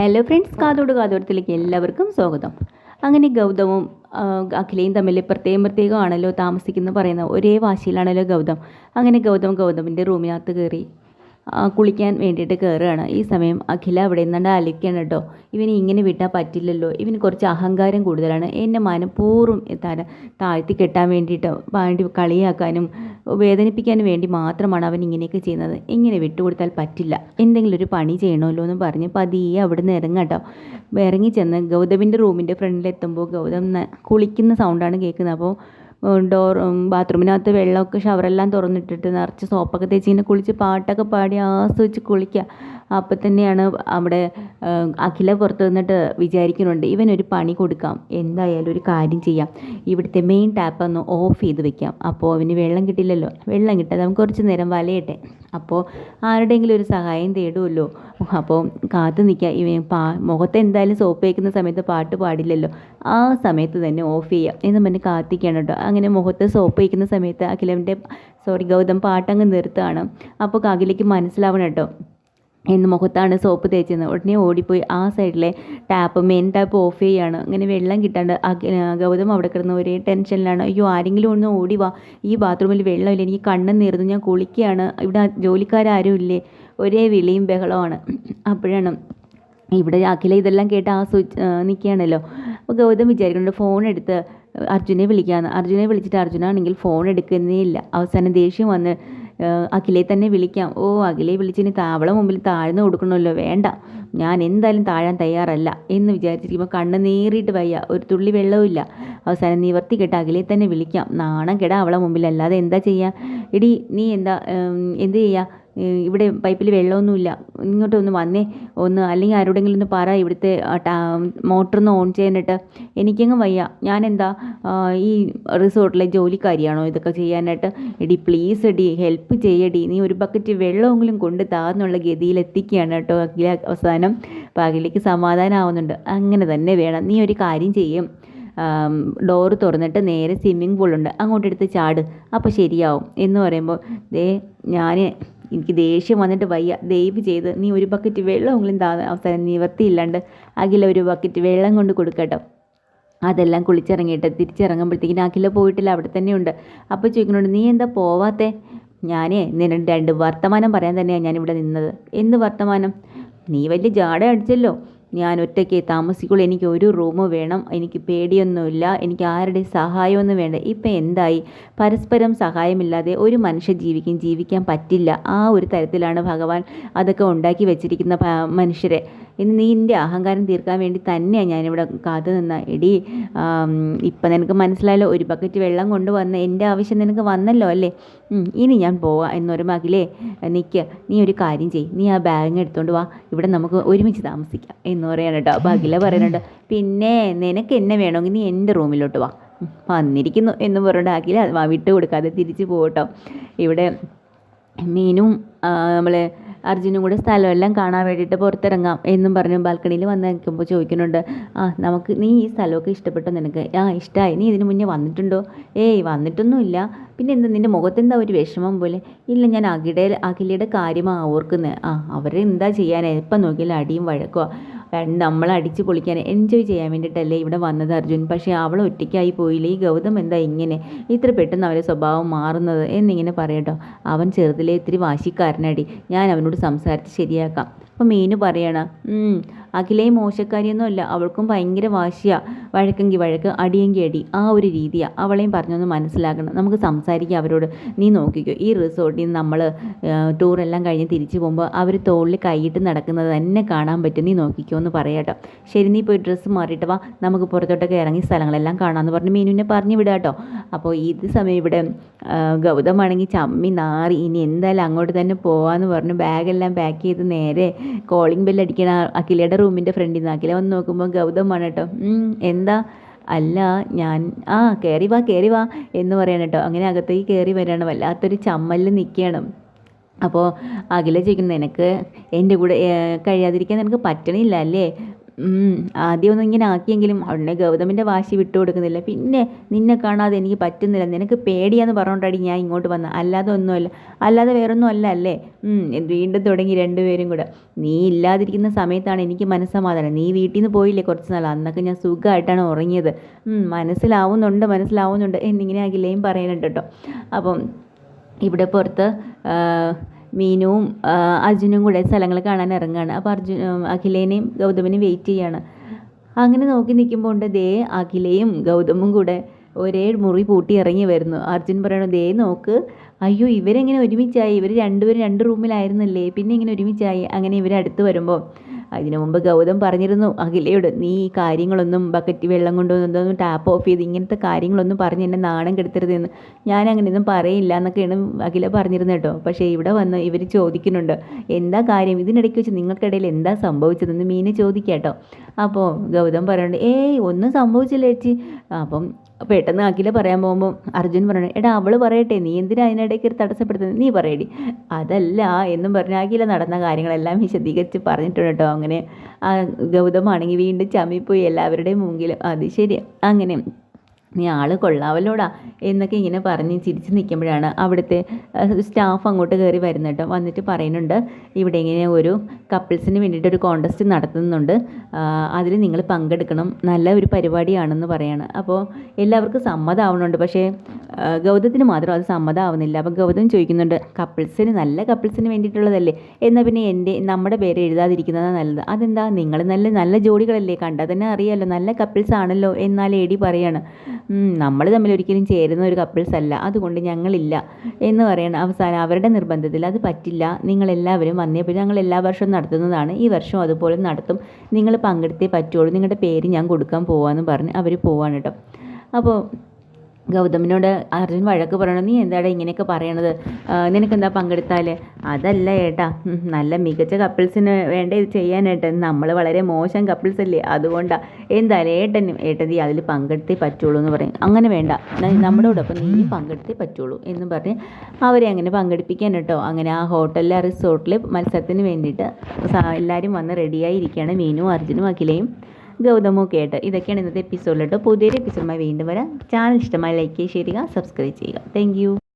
Hello friends കാതോട് കാതോടത്തിലേക്ക് എല്ലാവർക്കും സ്വാഗതം. അങ്ങനെ ഗൗതമും അഖിലയും തമ്മിൽ പ്രത്യേകം പ്രത്യേകമാണല്ലോ താമസിക്കുന്നു പറയുന്ന ഒരേ വാശിയിലാണല്ലോ ഗൗതം. അങ്ങനെ ഗൗതം ഗൗതമിന്റെ റൂമിനകത്ത് കയറി കുളിക്കാൻ വേണ്ടിയിട്ട് കയറുകയാണ് ഈ സമയം അഖില അവിടെ നിന്നാണ്ട് അലക്കുകയാണ് കേട്ടോ. ഇവന് ഇങ്ങനെ വിട്ടാൽ പറ്റില്ലല്ലോ. ഇവന് കുറച്ച് അഹങ്കാരം കൂടുതലാണ്. എന്നെ മനഃപൂർവം തല താഴ്ത്തി കെട്ടാൻ വേണ്ടിയിട്ട് വേണ്ടി കളിയാക്കാനും വേദനിപ്പിക്കാനും വേണ്ടി മാത്രമാണ് അവൻ ഇങ്ങനെയൊക്കെ ചെയ്യുന്നത്. ഇങ്ങനെ വിട്ടുകൊടുത്താൽ പറ്റില്ല. എന്തെങ്കിലും ഒരു പണി ചെയ്യണമല്ലോ എന്ന് പറഞ്ഞ് പതിയെ അവിടെ നിന്ന് ഇറങ്ങട്ടോ ഇറങ്ങി ചെന്ന് ഗൗതമിന്റെ റൂമിന്റെ ഫ്രണ്ടിലെത്തുമ്പോൾ ഗൗതം കുളിക്കുന്ന സൗണ്ടാണ് കേൾക്കുന്നത്. അപ്പോൾ ഡോർ ബാത്റൂമിനകത്ത് വെള്ളമൊക്കെ ഷവറെല്ലാം തുറന്നിട്ടിട്ട് നിറച്ച് സോപ്പൊക്കെ തേച്ച് ഇങ്ങനെ കുളിച്ച് പാട്ടൊക്കെ പാടി ആസ്വദിച്ച് കുളിക്കുക അപ്പം തന്നെയാണ് അവിടെ അഖില പുറത്ത് നിന്നിട്ട് വിചാരിക്കുന്നുണ്ട് ഇവനൊരു പണി കൊടുക്കാം എന്തായാലും ഒരു കാര്യം ചെയ്യാം. ഇവിടുത്തെ മെയിൻ ടാപ്പ് ഒന്ന് ഓഫ് ചെയ്ത് വെക്കാം. അപ്പോൾ അവന് വെള്ളം കിട്ടില്ലല്ലോ. വെള്ളം കിട്ടാതെ നമുക്ക് കുറച്ച് നേരം വലയട്ടെ. അപ്പോൾ ആരുടെയെങ്കിലും ഒരു സഹായം തേടുമല്ലോ അപ്പോൾ കാത്തു നിൽക്കുക. ഇവൻ പാ മുഖത്ത് എന്തായാലും സോപ്പ് വയ്ക്കുന്ന സമയത്ത് പാട്ട് പാടില്ലല്ലോ. ആ സമയത്ത് തന്നെ ഓഫ് ചെയ്യാം എന്ന് പറഞ്ഞ് കാത്തിക്കാണ് കേട്ടോ. അങ്ങനെ മുഖത്ത് സോപ്പ് വയ്ക്കുന്ന സമയത്ത് അഖിലവന്റെ സോറി ഗൗതം പാട്ടങ്ങ് നിർത്തുകയാണ്. അപ്പോൾ അഖിലേക്ക് മനസ്സിലാവണം കേട്ടോ. എന്ന് മുഖത്താണ് സോപ്പ് തേച്ചത് ഉടനെ ഓടിപ്പോയി ആ സൈഡിലെ ടാപ്പ് മെയിൻ ടാപ്പ് ഓഫ് ചെയ്യുകയാണ് അങ്ങനെ വെള്ളം കിട്ടാണ്ട് ഗൗതം അവിടെ കിടന്ന് ഒരേ ടെൻഷനിലാണ് അയ്യോ ആരെങ്കിലും ഒന്ന് ഓടി വാ. ഈ ബാത്റൂമിൽ വെള്ളമില്ല. എനിക്ക് കണ്ണ് നേർന്നു ഞാൻ കുളിക്കുകയാണ്. ഇവിടെ ജോലിക്കാരും ഇല്ലേ? ഒരേ വിളിയും ബഹളമാണ് അപ്പോഴാണ് ഇവിടെ അഖില ഇതെല്ലാം കേട്ട് ആ സ്വിച്ച് നിൽക്കുകയാണല്ലോ അപ്പോൾ ഗൗതം വിചാരിക്കുന്നുണ്ട് ഫോൺ എടുത്ത് അർജുനെ വിളിക്കാമെന്ന് അർജുനെ വിളിച്ചിട്ട് അർജുനാണെങ്കിൽ ഫോൺ എടുക്കുന്നേ ഇല്ല. അവസാനം ദേഷ്യം വന്ന് ആ, അഖിലയെ തന്നെ വിളിക്കാം. ഓ അഖിലയെ വിളിച്ചിനി താവളം മുമ്പിൽ താഴ്ന്നു കൊടുക്കണമല്ലോ വേണ്ട. ഞാൻ എന്തായാലും താഴാൻ തയ്യാറല്ല എന്ന് വിചാരിച്ചിരിക്കുമ്പോൾ കണ്ണ് നേറിയിട്ട് വയ്യ. ഒരു തുള്ളി വെള്ളവും അവസാനം നിവർത്തി കെട്ട അഖിലയെ തന്നെ വിളിക്കാം. നാണം കെടാ അവളെ മുമ്പിൽ. അല്ലാതെ എന്താ ചെയ്യുക എടി നീ എന്താ എന്ത് ചെയ്യുക ഇവിടെ പൈപ്പിൽ വെള്ളമൊന്നുമില്ല. ഇങ്ങോട്ടൊന്ന് വന്നേ ഒന്ന് അല്ലെങ്കിൽ ആരോടെങ്കിലും ഒന്ന് പറ ഇവിടുത്തെ മോട്ടറൊന്ന് ഓൺ ചെയ്യാനായിട്ട്. എനിക്കങ്ങ് വയ്യ. ഞാനെന്താ ഈ റിസോർട്ടിലെ ജോലിക്കാരിയാണോ ഇതൊക്കെ ചെയ്യാനായിട്ട്? എടി പ്ലീസ് എടി ഹെൽപ്പ് ചെയ്യടി. നീ ഒരു ബക്കറ്റ് വെള്ളമെങ്കിലും കൊണ്ട് താന്നുള്ള ഗതിയിൽ എത്തിക്കുകയാണ് കേട്ടോ അഖില അവസാനം. അഖിലേക്ക് സമാധാനമാവുന്നുണ്ട് അങ്ങനെ തന്നെ വേണം. നീ ഒരു കാര്യം ചെയ്യും. ഡോറ് തുറന്നിട്ട് നേരെ സ്വിമ്മിംഗ് പൂളുണ്ട് അങ്ങോട്ട് എടുത്ത് ചാട്. അപ്പോൾ ശരിയാവും. എന്ന് പറയുമ്പോൾ ദേ ഞാൻ എനിക്ക് ദേഷ്യം വന്നിട്ട് വയ്യ. ദയവ് ചെയ്ത് നീ ഒരു ബക്കറ്റ് വെള്ളമെങ്കിലും താ അവസാനം നിവർത്തിയില്ലാണ്ട് അഖില ഒരു ബക്കറ്റ് വെള്ളം കൊണ്ട് കൊടുക്കട്ടോ. അതെല്ലാം കുളിച്ചിറങ്ങിയിട്ട് തിരിച്ചിറങ്ങുമ്പോഴത്തേക്കിനും അഖില പോയിട്ടില്ല അവിടെ തന്നെ ഉണ്ട്. അപ്പോൾ ചോദിക്കുന്നുണ്ട് നീ എന്താ പോവാത്തേ? ഞാനേ നിന്നെ രണ്ട് വർത്തമാനം പറയാൻ തന്നെയാണ് ഞാനിവിടെ നിന്നത്. എന്ത് വർത്തമാനം? നീ വലിയ ജാട അടിച്ചല്ലോ ഞാൻ ഒറ്റയ്ക്ക് താമസിക്കുള്ളൂ. എനിക്ക് ഒരു റൂം വേണം. എനിക്ക് പേടിയൊന്നുമില്ല. എനിക്ക് ആരുടെ സഹായമൊന്നും വേണ്ട. ഇപ്പം എന്തായി? പരസ്പരം സഹായമില്ലാതെ ഒരു മനുഷ്യ ജീവിക്കും ജീവിക്കാൻ പറ്റില്ല. ആ ഒരു തരത്തിലാണ് ഭഗവാൻ അതൊക്കെ ഉണ്ടാക്കി വെച്ചിരിക്കുന്ന പ- മനുഷ്യരെ നീ നിന്റെ അഹങ്കാരം തീർക്കാൻ വേണ്ടി തന്നെയാണ് ഞാനിവിടെ കാത്തു നിന്ന. എടി ഇപ്പം നിനക്ക് മനസ്സിലായല്ലോ ഒരു ബക്കറ്റ് വെള്ളം കൊണ്ടുവന്ന് എന്റെ ആവശ്യം നിനക്ക് വന്നല്ലോ അല്ലേ? ഇനി ഞാൻ പോവാം എന്നൊരു മകിലേ നിൽക്കുക നീ ഒരു കാര്യം ചെയ് നീ ആ ബാഗ് എടുത്തുകൊണ്ട് വാ. ഇവിടെ നമുക്ക് ഒരുമിച്ച് താമസിക്കാം എന്ന് പറയാണ് കേട്ടോ. അഖില പറയുന്നുണ്ട് പിന്നെ നിനക്ക് എന്നെ വേണമെങ്കിൽ നീ എന്റെ റൂമിലോട്ട് വാ. വന്നിരിക്കുന്നു എന്ന് പറഞ്ഞിട്ട് അഖില വിട്ടു കൊടുക്കാതെ തിരിച്ച് പോകട്ടോ ഇവിടെ മീനും നമ്മൾ അർജുനും കൂടെ സ്ഥലമെല്ലാം കാണാൻ വേണ്ടിയിട്ട് പുറത്തിറങ്ങാം എന്നും പറഞ്ഞു ബാൽക്കണിയിൽ വന്ന് നിൽക്കുമ്പോൾ ചോദിക്കുന്നുണ്ട് ആ നമുക്ക് നീ ഈ സ്ഥലമൊക്കെ ഇഷ്ടപ്പെട്ടോ നിനക്ക്? ആ ഇഷ്ടമായി നീ ഇതിന് മുന്നേ വന്നിട്ടുണ്ടോ? ഏയ് വന്നിട്ടൊന്നുമില്ല. പിന്നെ എന്താ നിന്റെ മുഖത്തെന്താ ഒരു വിഷമം പോലെ? ഇല്ല ഞാൻ അകിടെ അഖിലയുടെ കാര്യമാണ് ഓർക്കുന്നത് ആ അവരെന്താ ചെയ്യാനായി എപ്പം നോക്കിയാലും അടിയും വഴക്കോ നമ്മൾ അടിച്ച് പൊളിക്കാൻ എൻജോയ് ചെയ്യാൻ വേണ്ടിയിട്ടല്ലേ ഇവിടെ വന്നത് അർജുൻ. പക്ഷേ അവൾ ഒറ്റയ്ക്കായി പോയില്ലേ? ഈ ഗൗതം എന്താ ഇങ്ങനെ? ഇത്ര പെട്ടെന്ന് അവരെ സ്വഭാവം മാറുന്നത് എന്നിങ്ങനെ പറയട്ടോ. അവൻ ചെറുതിലെ ഇത്തിരി വാശിക്കാരനടി. ഞാൻ അവനോട് സംസാരിച്ച് ശരിയാക്കാം. അപ്പോൾ മീനു പറയണ "ഉം, അഖിലയും മോശക്കാരിയൊന്നുമല്ല അവൾക്കും ഭയങ്കര വാശിയാണ് വഴക്കെങ്കിൽ വഴക്ക് അടിയെങ്കിൽ അടി ആ ഒരു രീതിയാണ് അവളെയും പറഞ്ഞൊന്ന് മനസ്സിലാക്കണം. നമുക്ക് സംസാരിക്കാം അവരോട്. നീ നോക്കിക്കോ ഈ റിസോർട്ടിൽ നിന്ന് നമ്മൾ ടൂറെല്ലാം കഴിഞ്ഞ് തിരിച്ചു പോകുമ്പോൾ അവർ തോളിൽ കൈയിട്ട് നടക്കുന്നത് തന്നെ കാണാൻ പറ്റും. നീ നോക്കിക്കോ എന്ന് പറയാട്ടോ. ശരി നീ പോയി ഡ്രസ്സ് മാറിയിട്ട് വാ. നമുക്ക് പുറത്തോട്ടൊക്കെ ഇറങ്ങി സ്ഥലങ്ങളെല്ലാം കാണാമെന്ന് പറഞ്ഞ് മീനുവിനെ പറഞ്ഞു വിടാട്ടോ. അപ്പോൾ ഇത് സമയം ഇവിടെ ഗൗതമാണെങ്കിൽ ചമ്മി നാറി. ഇനി എന്തായാലും അങ്ങോട്ട് തന്നെ പോവാന്ന് പറഞ്ഞ് ബാഗെല്ലാം പാക്ക് ചെയ്ത് നേരെ കോളിംഗ് ബെല്ലടിക്കണ അഖിലയുടെ റൂമിന്റെ ഫ്രണ്ടിൽ നിന്ന് അഖില വന്ന് നോക്കുമ്പോൾ ഗൗതമാണ് കേട്ടോ. എന്താ? അല്ല ഞാൻ ആ കയറി വാ കയറി വാ എന്ന് പറയണം കേട്ടോ. അങ്ങനെ അകത്തേക്ക് കയറി വരണം. വല്ലാത്തൊരു ചമ്മലിൽ നിൽക്കണം അപ്പോൾ അഖില ചോദിക്കുന്നു നിനക്ക് എന്റെ കൂടെ കഴിയാതിരിക്കാൻ നിനക്ക് പറ്റണില്ല അല്ലേ? ആദ്യമൊന്നും ഇങ്ങനെ ആക്കിയെങ്കിലും ഉടനെ ഗൗതമിന്റെ വാശി വിട്ടു കൊടുക്കുന്നില്ല. പിന്നെ നിന്നെ കാണാതെ എനിക്ക് പറ്റുന്നില്ല. നിനക്ക് പേടിയാന്ന് പറഞ്ഞുകൊണ്ടാടി ഞാൻ ഇങ്ങോട്ട് വന്നത് അല്ലാതെ ഒന്നുമല്ല. അല്ലാതെ വേറൊന്നും അല്ല അല്ലേ? വീണ്ടും തുടങ്ങി രണ്ടുപേരും കൂടെ. നീ ഇല്ലാതിരിക്കുന്ന സമയത്താണ് എനിക്ക് മനസ്സമാധാനം. നീ വീട്ടിൽ നിന്ന് പോയില്ലേ കുറച്ച് നാൾ അന്നൊക്കെ ഞാൻ സുഖമായിട്ടാണ് ഉറങ്ങിയത്. മനസ്സിലാവുന്നുണ്ട് മനസ്സിലാവുന്നുണ്ട് എന്നിങ്ങനെ അഖിലയും പറയുന്നുണ്ട് കേട്ടോ. അപ്പം ഇവിടെ പുറത്ത് മീനുവും അർജുനും കൂടെ സ്ഥലങ്ങൾ കാണാൻ ഇറങ്ങുകയാണ് അപ്പോൾ അർജുൻ അഖിലേനെയും ഗൗതമിനെയും വെയിറ്റ് ചെയ്യാണ്. അങ്ങനെ നോക്കി നിൽക്കുമ്പോൾ ഉണ്ട് ദേ അഖിലയും ഗൗതമും കൂടെ ഒരേ മുറി പൂട്ടി ഇറങ്ങി വരുന്നു. അർജുൻ പറയണു ദേ നോക്ക് അയ്യോ ഇവരെങ്ങനെ ഒരുമിച്ചായി? ഇവർ രണ്ടുപേരും രണ്ട് റൂമിലായിരുന്നില്ലേ പിന്നെ ഇങ്ങനെ ഒരുമിച്ചായി? അങ്ങനെ ഇവർ അടുത്ത് വരുമ്പോൾ അതിനു മുമ്പ് ഗൗതം പറഞ്ഞിരുന്നു അഖിലയോട് നീ ഈ കാര്യങ്ങളൊന്നും ബക്കറ്റ് വെള്ളം കൊണ്ടുവന്നതൊന്നും ടാപ്പ് ഓഫ് ചെയ്ത് ഇങ്ങനത്തെ കാര്യങ്ങളൊന്നും പറഞ്ഞ് എന്നെ നാണം കെടുത്തരുതെന്ന് ഞാൻ അങ്ങനെയൊന്നും പറയില്ല എന്നൊക്കെയാണ് അഖില പറഞ്ഞിരുന്നത് കേട്ടോ. പക്ഷേ ഇവിടെ വന്ന് ഇവർ ചോദിക്കുന്നുണ്ട് എന്താ കാര്യം? ഇതിനിടയ്ക്ക് വെച്ച് നിങ്ങൾക്കിടയിൽ എന്താ സംഭവിച്ചതെന്ന് മീനെ ചോദിക്കാം കേട്ടോ. അപ്പോൾ ഗൗതം പറയുന്നുണ്ട് ഏയ് ഒന്നും സംഭവിച്ചില്ല ചേച്ചി. അപ്പം പെട്ടെന്ന് അഖില പറയാൻ പോകുമ്പോൾ അർജുൻ പറയണേ എടാ അവൾ പറയട്ടെ നീ എന്തിനാ അതിനിടയ്ക്ക് ഒരു തടസ്സപ്പെടുത്തുന്നത് നീ പറയടി. അതല്ല എന്നും പറഞ്ഞ് അഖില നടന്ന കാര്യങ്ങളെല്ലാം വിശദീകരിച്ച് പറഞ്ഞിട്ടുണ്ട് കേട്ടോ. അങ്ങനെ ആ ഗൗതമാണെങ്കിൽ വീണ്ടും ചമ്മിപ്പോയി എല്ലാവരുടെയും മുമ്പിൽ അത് ശരി അങ്ങനെ നീ ആൾ കൊള്ളാവല്ലോടാ എന്നൊക്കെ ഇങ്ങനെ പറഞ്ഞ് ചിരിച്ച് നിൽക്കുമ്പോഴാണ് അവിടുത്തെ സ്റ്റാഫ് അങ്ങോട്ട് കയറി വരുന്നത് കേട്ടോ. വന്നിട്ട് പറയുന്നുണ്ട് ഇവിടെ ഇങ്ങനെ ഒരു കപ്പിൾസിന് വേണ്ടിയിട്ട് ഒരു കോണ്ടസ്റ്റ് നടത്തുന്നുണ്ട്. അതിൽ നിങ്ങൾ പങ്കെടുക്കണം. നല്ല ഒരു പരിപാടിയാണെന്ന് പറയാണ്. അപ്പോൾ എല്ലാവർക്കും സമ്മതമാവണുണ്ട് പക്ഷേ ഗൗതത്തിന് മാത്രം അത് സമ്മതമാവുന്നില്ല അപ്പോൾ ഗൗതം ചോദിക്കുന്നുണ്ട് കപ്പിൾസിന് നല്ല കപ്പിൾസിന് വേണ്ടിയിട്ടുള്ളതല്ലേ? എന്നാൽ പിന്നെ എന്റെ നമ്മുടെ പേര് എഴുതാതിരിക്കുന്നതാണ് നല്ലത്. അതെന്താ? നിങ്ങൾ നല്ല നല്ല ജോഡികളല്ലേ? കണ്ടാൽ തന്നെ അറിയാമല്ലോ നല്ല കപ്പിൾസ് ആണല്ലോ എന്നാൽ എടി പറയാണ് നമ്മൾ തമ്മിൽ ഒരിക്കലും ചേരുന്ന ഒരു കപ്പിൾസ് അല്ല. അതുകൊണ്ട് ഞങ്ങളില്ല എന്ന് പറയണം അവസാനം അവരുടെ നിർബന്ധത്തിൽ അത് പറ്റില്ല. നിങ്ങളെല്ലാവരും വന്നേ പറ്റും ഞങ്ങൾ എല്ലാ വർഷവും നടത്തുന്നതാണ്. ഈ വർഷവും അതുപോലെ നടത്തും. നിങ്ങൾ പങ്കെടുത്തേ പറ്റുള്ളൂ. നിങ്ങളുടെ പേര് ഞാൻ കൊടുക്കാൻ പോവാന്ന് പറഞ്ഞ് അവർ പോവാണ് കേട്ടോ. അപ്പോൾ ഗൗതമിനോട് അർജുൻ വഴക്ക് പറയണം നീ എന്താടാ ഇങ്ങനെയൊക്കെ പറയണത്? നിനക്കെന്താ പങ്കെടുത്താൽ അതല്ല ഏട്ടാ നല്ല മികച്ച കപ്പിൾസിന് വേണ്ട ഇത് ചെയ്യാനായിട്ട് നമ്മൾ വളരെ മോശം കപ്പിൾസ് അല്ലേ? അതുകൊണ്ടാണ് എന്തായാലും ഏട്ടനും ഏട്ടതി അതിൽ പങ്കെടുത്തേ പറ്റുള്ളൂ എന്ന് പറയും. അങ്ങനെ വേണ്ട. ന- അപ്പം നീ പങ്കെടുത്തേ പറ്റുള്ളൂ എന്ന് പറഞ്ഞ് അവരെ അങ്ങനെ പങ്കെടുപ്പിക്കാൻ കേട്ടോ. അങ്ങനെ ആ ഹോട്ടലിലെ റിസോർട്ടിൽ മത്സരത്തിന് വേണ്ടിയിട്ട് എല്ലാവരും വന്ന് റെഡിയായി ഇരിക്കുകയാണ് മീനും അർജുനും അഖിലയും. ഗൗതമും കേട്ട് ഇതൊക്കെയാണ് ഇന്നത്തെ എപ്പിസോഡിലോട്ട് പുതിയൊരു എപ്പിസോഡുമായി വീണ്ടും വരാം. ചാനൽ ഇഷ്ടമായി ലൈക്ക് ചെയ്യുക സബ്സ്ക്രൈബ് ചെയ്യുക. താങ്ക്